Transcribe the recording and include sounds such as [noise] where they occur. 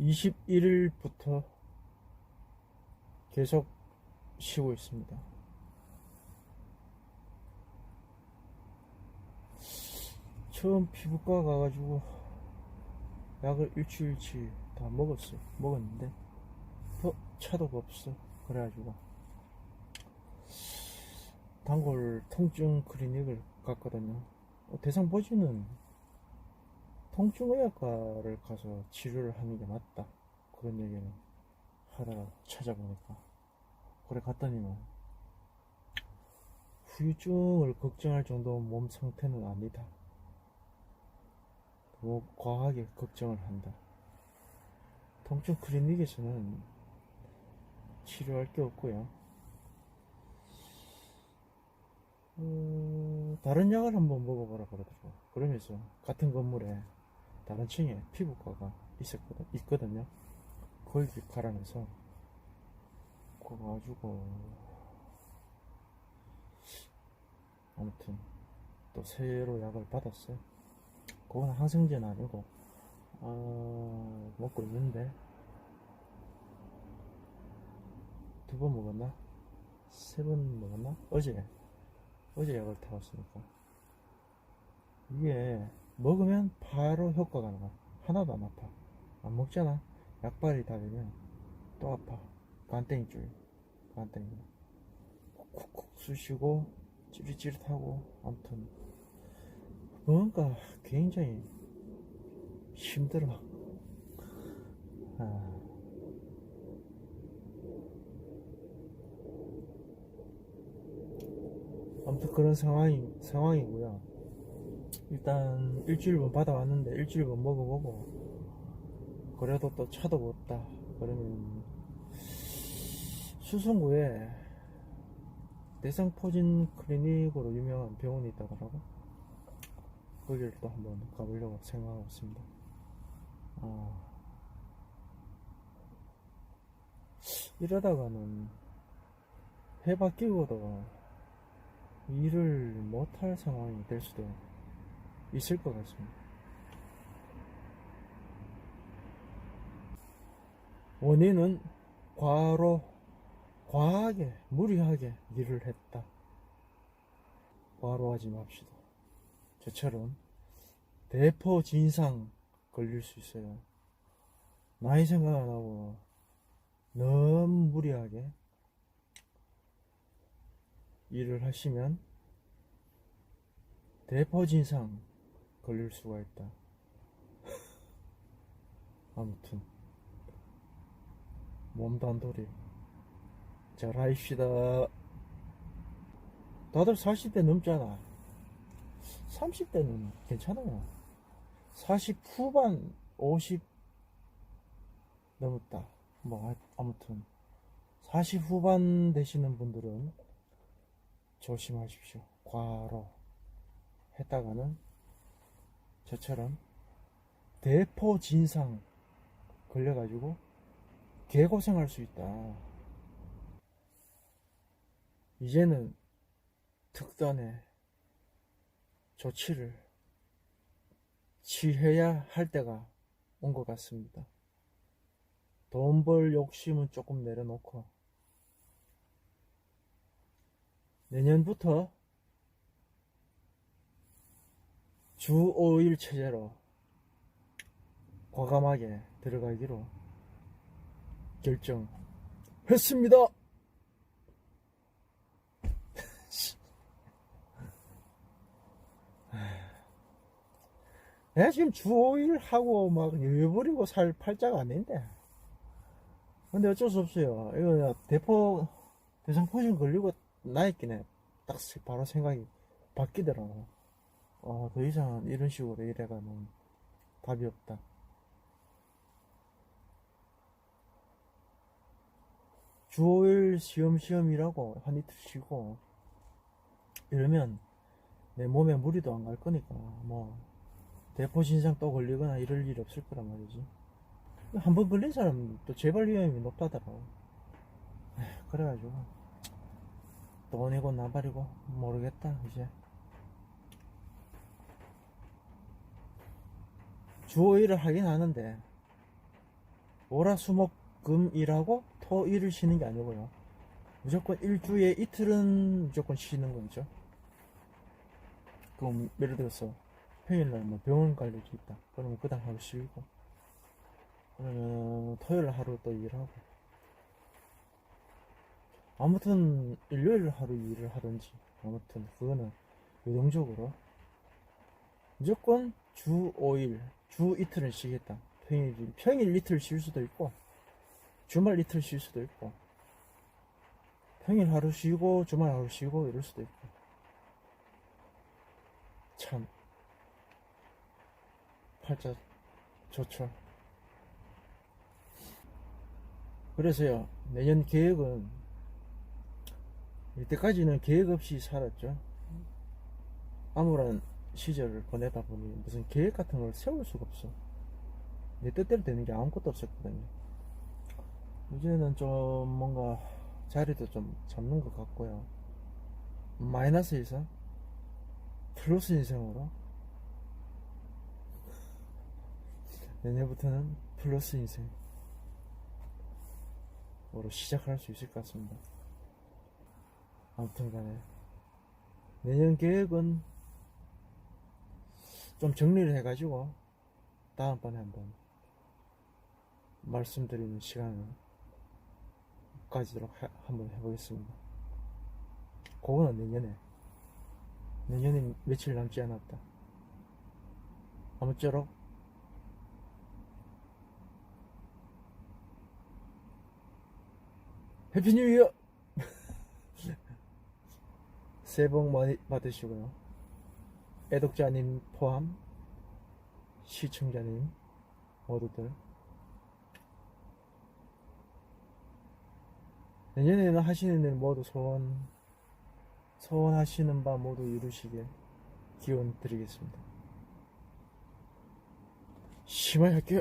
21일부터 계속 쉬고 있습니다. 처음 피부과 가가지고 약을 일주일치 다 먹었어요. 먹었는데 더 차도가 없어. 그래가지고 단골 통증 클리닉을 갔거든요. 어, 대상 보지는 통증의학과를 가서 치료를 하는 게 맞다. 그런 얘기는 하다가 찾아보니까 그래 갔더니만 후유증을 걱정할 정도 몸 상태는 아니다. 너무 과하게 걱정을 한다. 통증 클리닉에서는 치료할 게 없고요. 어, 다른 약을 한번 먹어보라 그러더라고. 그러면서 같은 건물에 다른 층에 피부과가 있었거든, 있거든요. 거기 가라면서 가가지고 아무튼 또 새로 약을 받았어요. 그건 항생제는 아니고 아, 먹고 있는데 두 번 먹었나? 세 번 먹었나? 어제 어제 약을 타왔으니까 이게 먹으면 바로 효과가 나 하나도 안 아파. 안 먹잖아. 약발이 다 되면 또 아파. 간땡이 줄 간땡이 쿡쿡 쑤시고 찌릿찌릿하고 아무튼. 뭔가 굉장히 힘들어. 아. 아무튼 그런 상황이, 상황이고요. 일단 일주일만 받아왔는데 일주일만 먹어보고 그래도 또 차도 없다. 그러면 수성구에 대상포진 클리닉으로 유명한 병원이 있다더라고. 거기를 또 한번 가보려고 생각하고 있습니다. 아, 이러다가는 해 바뀌고도 일을 못할 상황이 될 수도 있을 것 같습니다. 원인은 과로, 과하게, 무리하게 일을 했다. 과로하지 맙시다. 저처럼 대포 진상 걸릴 수 있어요. 나이 생각 안 하고 너무 무리하게 일을 하시면 대포 진상 걸릴 수가 있다. [laughs] 아무튼 몸단돌이 잘하십시다. 다들 40대 넘잖아. 30대는 괜찮아요. 40 후반, 50 넘었다. 뭐, 아무튼. 40 후반 되시는 분들은 조심하십시오. 과로 했다가는 저처럼 대포 진상 걸려가지고 개고생할 수 있다. 이제는 특단의 조치를 취해야 할 때가 온 것 같습니다. 돈 벌 욕심은 조금 내려놓고 내년부터 주 5일 체제로 과감하게 들어가기로 결정했습니다. [laughs] 내가 지금 주 5일 하고 막 여유 부리고 살 팔자가 아닌데. 근데 어쩔 수 없어요. 이거 대포 대상포진 걸리고 나있긴 딱 바로 생각이 바뀌더라고. 어, 더 이상 이런 식으로 일해가면 답이 없다. 주 5일 시험 시험이라고 한 이틀 쉬고 이러면 내 몸에 무리도 안 갈 거니까 뭐 대포 신상 또 걸리거나 이럴 일 없을 거란 말이지. 한 번 걸린 사람은 또 재발 위험이 높다더라고. 그래가지고 돈이고 나발이고 모르겠다 이제. 주 5일을 하긴 하는데 월화수목금 일하고 토 일을 쉬는 게 아니고요. 무조건 일주에 이틀은 무조건 쉬는 거죠. 그럼 예를 들어서 평일날 뭐 병원 갈 일이 있다. 그러면 그다음 하루 쉬고 그러면 토요일 하루 또 일하고 아무튼 일요일 하루 일을 하든지 아무튼 그거는 유동적으로 무조건 주 5일 주 이틀은 쉬겠다. 평일 평일 이틀 쉴 수도 있고 주말 이틀 쉴 수도 있고 평일 하루 쉬고 주말 하루 쉬고 이럴 수도 있고. 참. 팔자 좋죠. 그래서요 내년 계획은 이때까지는 계획 없이 살았죠. 아무런 시절을 보내다 보니 무슨 계획 같은 걸 세울 수가 없어. 내 뜻대로 되는 게 아무것도 없었거든요. 이제는 좀 뭔가 자리도 좀 잡는 것 같고요. 마이너스에서 플러스 인생으로? 내년부터는 플러스 인생으로 시작할 수 있을 것 같습니다. 아무튼 간에 내년 계획은 좀 정리를 해가지고 다음번에 한번 말씀드리는 시간을 가지도록 하- 한번 해보겠습니다. 그거는 내년에 내년에 며칠 남지 않았다. 아무쪼록 해피 뉴 이어! [laughs] 새해 복 많이 받으시고요. 애독자님 포함 시청자님 모두들 내년에는 하시는 일 모두 소원 소원하시는 바 모두 이루시길 기원 드리겠습니다. 심하게 할게요.